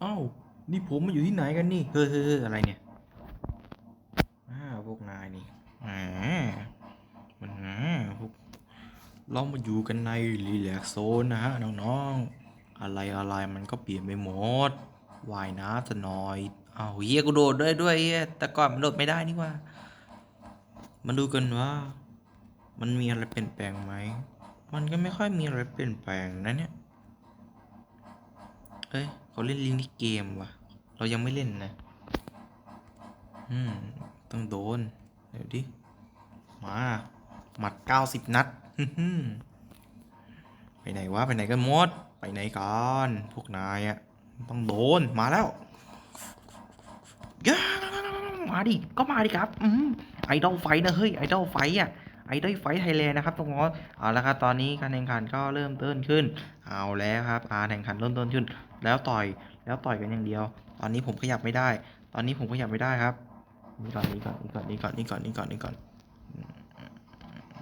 เอ้านี่ผมมาอยู่ที่ไหนกันนี่ เฮ้ยเฮ้ยเฮ้ยอะไรเนี่ยอ้าวพวกนายนี่แหมมันแหมพวกเรามาอยู่กันในรีแลกซ์โซนนะฮะน้องๆ อะไรอะไรมันก็เปลี่ยนไปหมดว่ายน้ำจะหน่อยอ้าวเฮียกูโดดได้ด้วยเฮียแต่ก่อนมันโดดไม่ได้นี่หว่ามาดูกันว่า มันมีอะไรเปลี่ยนแปลงไหม มันก็ไม่ค่อยมีอะไรเปลี่ยนแปลงนะเนี่ย เอ้ย เขาเล่นลิงที่เกมว่ะ เรายังไม่เล่นนะ อืม ต้องโดน เดี๋ยวดิ มา หมัดเก้าสิบนัด ไปไหนวะ ไปไหนกันหมด ไปไหนกันพวกนายอะต้องโดน มาแล้วมาดิ ก็มาดิครับ อืมไอดอลไฟนะเฮ้ย ไอดอลไฟอะ ไอดอลไฟไทยแลนด์นะครับตรงนี้นเอาละครับตอนนี้การแข่งขันก็เริ่มต้นขึ้น เอาแล้วครับการแข่งขันเริ่มต้นขึ้น แล้วต่อยแล้วต่อยกันอย่างเดียว ตอนนี้ผมขยับไม่ได้ ตอนนี้ผมขยับไม่ได้ครับนี่ก่อนนี่ก่อนนี่ก่อนนี่ก่อนนี่ก่อนนี่ก่อนนี่ก่อน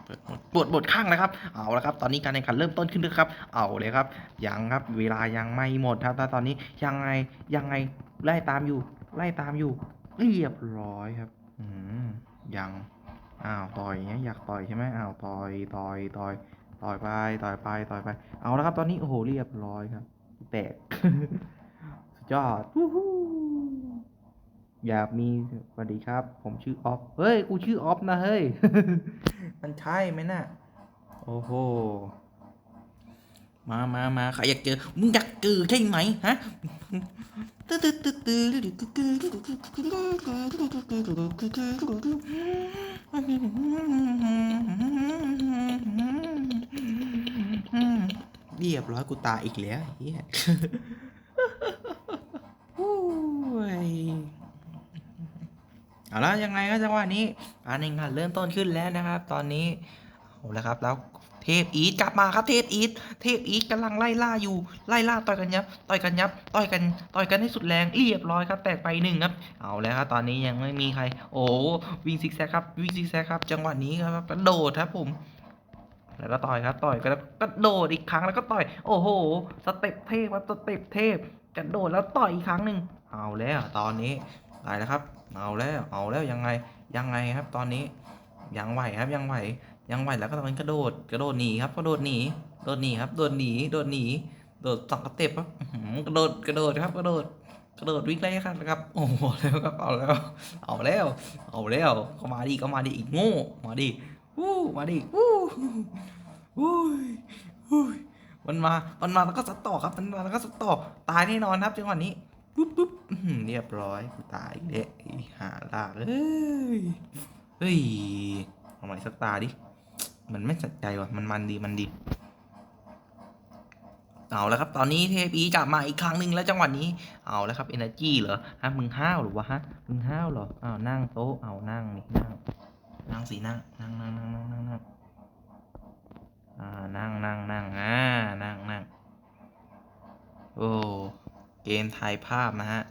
ปิดหมดปวดข้างนะครับ เอาละครับ ตอนนี้การแข่งขันเริ่มต้นขึ้นแล้วครับ เอาเลยครับ ยังครับ เวลายังไม่หมดครับแต่ตอนนี้ยังไงยังไงไล่ตามอยู่ ไล่ตามอยู่ เรียบร้อยครับ อืมยัง อ้าวต่อยเนี้ยอยากต่อยใช่ไหมอ้าวต่อยต่อยต่อยต่อยไปต่อยไปต่อยไป เอาละครับตอนนี้โอ้โหเรียบร้อยครับ แตกสุดยอดวู้ฮู้อยากมีสวัสดีครับ ผมชื่อออฟเฮ้ยกูชื่อออฟนะเฮ้ยมันใช่ไหมน่ะโอ้โห มามามาใครอยากเจอ มึงอยากเจอใช่ไหมฮะเรียบร้อยกูตายอีกแล้วเฮียโอ้ยเอาละยังไงก็จังหวะนี้การแข่งขันเริ่มต้นขึ้นแล้วนะครับ ตอนนี้เอาละครับแล้ว เทพอีทกลับมาครับเทพอีทเทพอีทกำลังไล่ล่าอยู่ไล่ล่าต่อยกันยับต่อยกันยับต่อยกันต่อยกันให้สุดแรงเรียบร้อยครับแตกไปหนึ่งครับ เอาแล้วครับตอนนี้ยังไม่มีใคร โอ้วิ่งซิกแซกครับวิ่งซิกแซกครับ จังหวะนี้ครับกระโดดครับผมแล้วก็ต่อยครับต่อยก็แล้วก็โดดอีกครั้งแล้วก็ต่อยโอ้โหสเต็ปเทพครับสเต็ปเทพกระโดดแล้วต่อยอีกครั้งหนึ่งเอาแล้วตอนนี้ตายแล้วครับ เอาแล้วเอาแล้วยังไงยังไงครับตอนนี้ยังไหวครับยังไหว ยังไหวแล้วก็ตอนนี้กระโดดกระโดดหนีครับกระโดดหนีโดดหนีครับโดดหนีโดดหนีโดดสองสเต็ปครับกระโดดกระโดดครับกระโดดกระโดดวิ่งไล่ครับนะครับโอ้โหแล้วครับเอาแล้ว เอาแล้วเอาแล้วก็มาดิก็มาดิอีกโง่มาดิวู้มาดิวู้วู้ยวู้ยมันมามันมาแล้วก็สตอครับมันมาแล้วก็สตอตายแน่นอนครับจังหวะนี้ปุ๊บปุ๊บเรียบร้อยตายเละไอ้หาลากเอ้ยเฮ้ยเอาใหม่สักตาดิ มันไม่จัดใจว่ะมันมันดีมันดีเอาแล้วครับ ตอนนี้เทพีกลับมาอีกครั้งหนึ่งแล้วจังหวะนี้ เอาแล้วครับ energy เหรอฮะมึงห้าวหรือวะฮะมึงห้าวเหรออ้าวนั่งโต๊ะเอานั่งนี่นั่งนั่งสินั่งนั่งนั่งนั่งนั่งนั่งนั่งอ่านั่งนั่งนั่งอ่านั่งนั่งโอ้เกมถ่ายภาพนะฮะ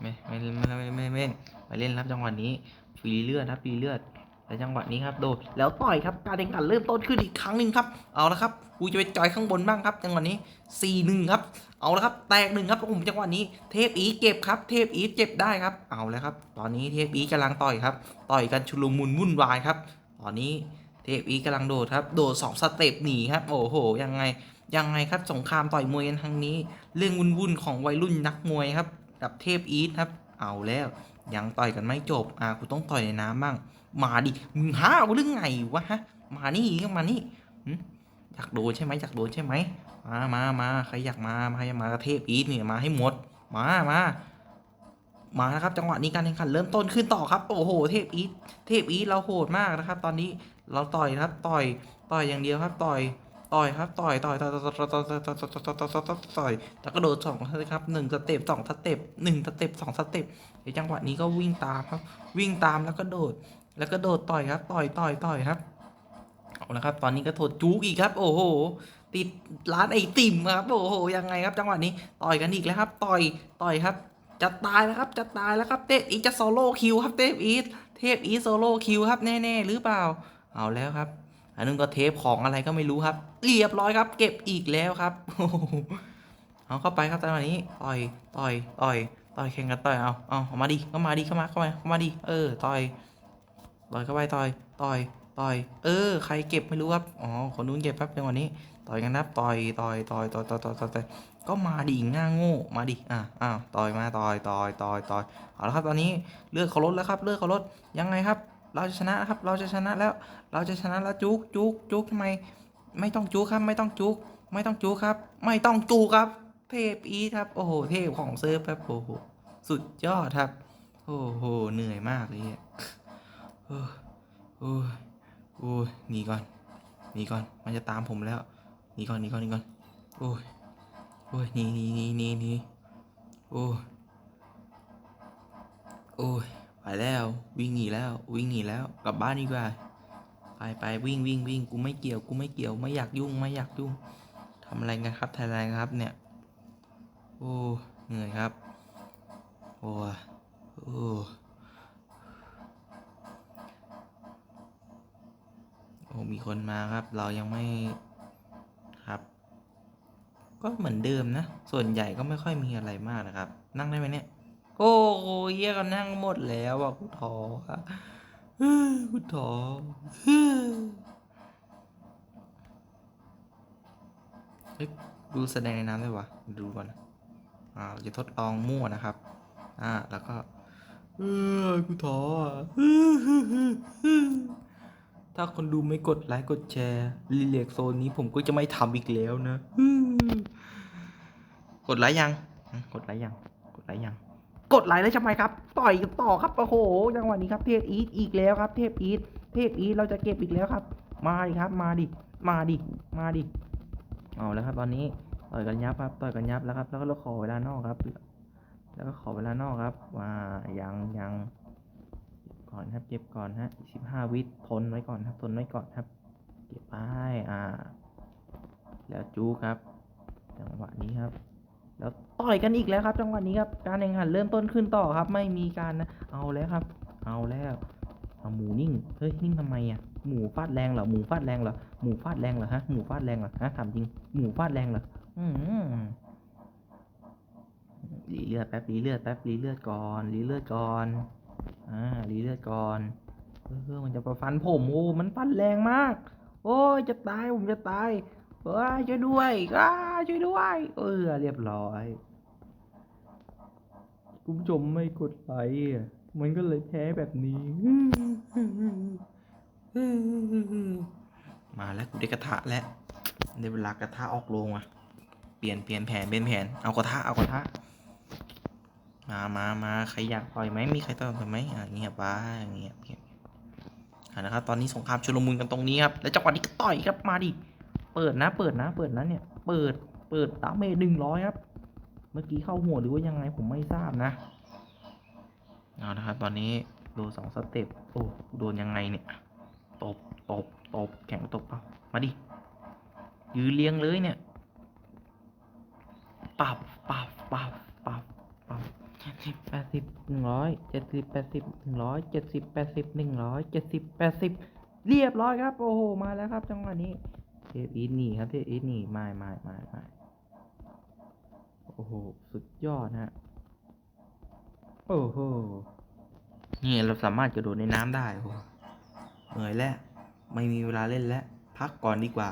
ไม่ไม่ไม่ไม่ไม่ไม่เล่นรับจังหวะนี้ฟรีเลือดครับฟรีเลือด และจังหวะนี้ครับโดดแล้วต่อยครับการแข่งขันเริ่มต้นขึ้นอีกครั้งหนึ่งครับเอาละครับกูจะไปจอยข้างบนบ้างครับจังหวะนี้สี่หนึ่งครับเอาละครับแตกหนึ่งครับผมจังหวะนี้เทพอีเก็บครับเทพอีเจ็บได้ครับเอาแล้วครับ ตอนนี้เทพอีกำลังต่อยครับต่อยกันชุลมุนวุ่นวายครับตอนนี้เทพอีกำลังโดดครับโดดสองสเต็ปหนีครับโอ้โหยังไงยังไงครับสงครามต่อยมวยกันทางนี้ เรื่องวุ่นๆของวัยรุ่นนักมวยครับกับเทพอีทครับเอาแล้วยังต่อยกันไม่จบอ่ากูต้องต่อยในน้ำบ้าง มาดิ มึงห้าวเรื่อไงวะฮะ มานี่ก็มานี่อยากโดนใช่ไหมอยากโดนใช่ไหมมามามาใครอยากมาใครอยากมากระเทพอีทเนี่ยมาให้หมด มามามานะครับจังหวะนี้การแข่งขันเริ่มต้นขึ้นต่อครับ โอ้โห เทพอีทเทพอีทเราโหดมากนะครับ ตอนนี้เราต่อยครับต่อยต่อยอย่างเดียวครับต่อยต่อยครับต่อยต่อยต่อยต่อยต่อยต่อยต่อยต่อยต่อยต่อยต่อยต่อยแล้วก็โดดสองครับหนึ่งสเต็ปสองสเต็ปหนึ่งสเต็ปสองสเต็ปในจังหวะนี้ก็วิ่งตามครับ วิ่งตามแล้วก็โดด แล้วก็โดดต่อยครับ ต่อยต่อยต่อยครับเอาละครับ ตอนนี้ก็โถดจุกอีกครับ โอ้โห ติดร้านไอติมครับ โอ้โห ยังไงครับ จังหวะนี้ ต่อยกันอีกแล้วครับ ต่อย ต่อยครับ จะตายแล้วครับ จะตายแล้วครับ เทพอีทจะโซโล่คิวครับ เทพอีทเทพอีทโซโล่คิวครับ แน่ๆ หรือเปล่า เอาแล้วครับ อันนึงก็เทปของอะไรก็ไม่รู้ครับ เรียบร้อยครับ เก็บอีกแล้วครับเอาเข้าไปครับจังหวะนี้ ต่อย ต่อย ต่อย ต่อยแข่งกันต่อย เอาเอาเอามาดิเข้ามาดิเข้ามา เข้ามา เข้ามาดิ เออ ต่อย ต่อยเข้าไปต่อยต่อยต่อย เออ ใครเก็บไม่รู้ครับ อ๋อ คนนู้นเก็บแป๊บจังหวะนี้ ต่อยกันนะต่อย ต่อย ต่อย ต่อย ต่อย ต่อยต่อยก็มาดิง่าโง่ มาดิ อ่าอ้าว ต่อยมา ต่อย ต่อย ต่อย ต่อย เอาละครับ ตอนนี้เลือกเขาลดแล้วครับ เลือกเขาลดยังไงครับ เราจะชนะครับ เราจะชนะแล้ว เราจะชนะแล้วจุกจุกจุกทำไม ไม่ต้องจุกครับ ไม่ต้องจุก ไม่ต้องจุกครับ ไม่ต้องจุกครับ เทพอีครับ โอ้โห เทพของเซิร์ฟครับ โอ้โห สุดยอดครับ โอ้โห เหนื่อยมากเลย โอ้โอ้ยโอ้ยหนีก่อนหนีก่อน มันจะตามผมแล้วหนีก่อนหนีก่อนหนีก่อน โอ้ยโอ้ยหนีหนีหนีหนีหนีโอ้ยโอ้ยไปแล้ว วิ่งหนีแล้ว วิ่งหนีแล้ว กลับบ้านดีกว่า ไปไปวิ่งวิ่งวิ่งกูไม่เกี่ยวกูไม่เกี่ยวไม่อยากยุ่งไม่อยากยุ่งทำอะไรกันครับไทำอะไรกันครับเนี่ย โอ้เหนื่อยครับ โอ้ยโอ้โอ้ มีคนมาครับ เรายังไม่ครับ ก็เหมือนเดิมนะ ส่วนใหญ่ก็ไม่ค่อยมีอะไรมากนะครับ นั่งได้ไหมเนี่ย โอ้โหเยี่ยกันนั่งหมดแล้วอะกูท้ออะเฮ้ยกูท้อเฮ้ยดูแสดงในน้ำได้วะดูก่อนอ่าเราจะทดลองมั่วนะครับ อ่าแล้วก็เออกูท้ออะ ถ้าคนดูไม่กดไลค์กดแชร์รีเลกโซนนี้ผมก็จะไม่ทำอีกแล้วนะกดไลค์ยัง กดไลค์ยัง กดไลค์ยัง กดไลค์แล้วใช่ไหมครับ ต่อยกันต่อครับโอ้โหจังหวะนี้ครับเทพอีทอีกแล้วครับ เทพอีทเทพอีทเราจะเก็บอีกแล้วครับ มาดิครับ มาดิ มาดิ มาดิเอาแล้วครับ ตอนนี้ต่อยกันยับครับต่อยกันยับแล้วครับ แล้วก็เราขอเวลานอกครับ แล้วก็ขอเวลานอกครับว่ายังยัง ก่อนครับ เก็บก่อนฮะสิบห้าวิทนไว้ก่อนครับ ทนไว้ก่อนครับ เก็บไปอ่า แล้วจูครับ จังหวะนี้ครับ แล้วต่อยกันอีกแล้วครับ จังหวะนี้ครับ การแข่งขันเริ่มต้นขึ้นต่อครับ ไม่มีการนะ เอาแล้วครับ เอาแล้วเอาหมูนิ่ง เฮ้ย นิ่งทำไมอะ หมูฟาดแรงเหรอ หมูฟาดแรงเหรอ หมูฟาดแรงเหรอฮะ หมูฟาดแรงเหรอฮะถามจริง หมูฟาดแรงเหรอ อืมรีเลือดแป๊บรีเลือดแป๊บรีเลือดก่อนรีเลือดก่อน อ่ารีเลือดก่อนเออมันจะประฟันผมโอ้มันฟันแรงมาก โอ้ยจะตายผมจะตายเอ้ยช่วยด้วยอ้าช่วยด้วยเออเรียบร้อยคุณผู้ชมไม่กดไลค์มันก็เลยแพ้แบบนี้ มาแล้วกูได้กระทะแล้วได้เวลากระทะออกโรงอะ เปลี่ยนเปลี่ยนแผนเปลี่ยนแผน เอากระทะเอากระทะ มามามาใครอยากต่อยไหมมีใครต่อยไหมอะเงียบไปเงียบเงียบอะนะครับตอนนี้สงครามชุลมุนกันตรงนี้ครับแล้วจังหวะนี้ก็ต่อยครับมาดิเปิดนะ เปิดนะ เปิดนะเนี่ย เปิดเปิดดาเมจหนึ่งร้อยครับ เมื่อกี้เข้าหัวหรือว่ายังไงผมไม่ทราบนะเอานะครับตอนนี้โดนสองสเต็ปโอ้โดนยังไงเนี่ยตบตบตบแข่งตบเปล่ามาดิยืนเลี้ยงเลยเนี่ยปับปับปับปับปับ เจ็ดสิบแปดสิบหนึ่งร้อยเจ็ดสิบแปดสิบหนึ่งร้อยเจ็ดสิบแปดสิบหนึ่งร้อยเจ็ดสิบแปดสิบเรียบร้อยครับ โอ้โห มาแล้วครับ จังหวะนี้เทปอีนี่ครับเทปอีนีไม่ไม่ไม่ไม่โอ้โห สุดยอดฮะ โอ้โห นี่เราสามารถกระโดดในน้ำได้โอ้เหนื่อยแล้ว ไม่มีเวลาเล่นแล้ว พักก่อนดีกว่า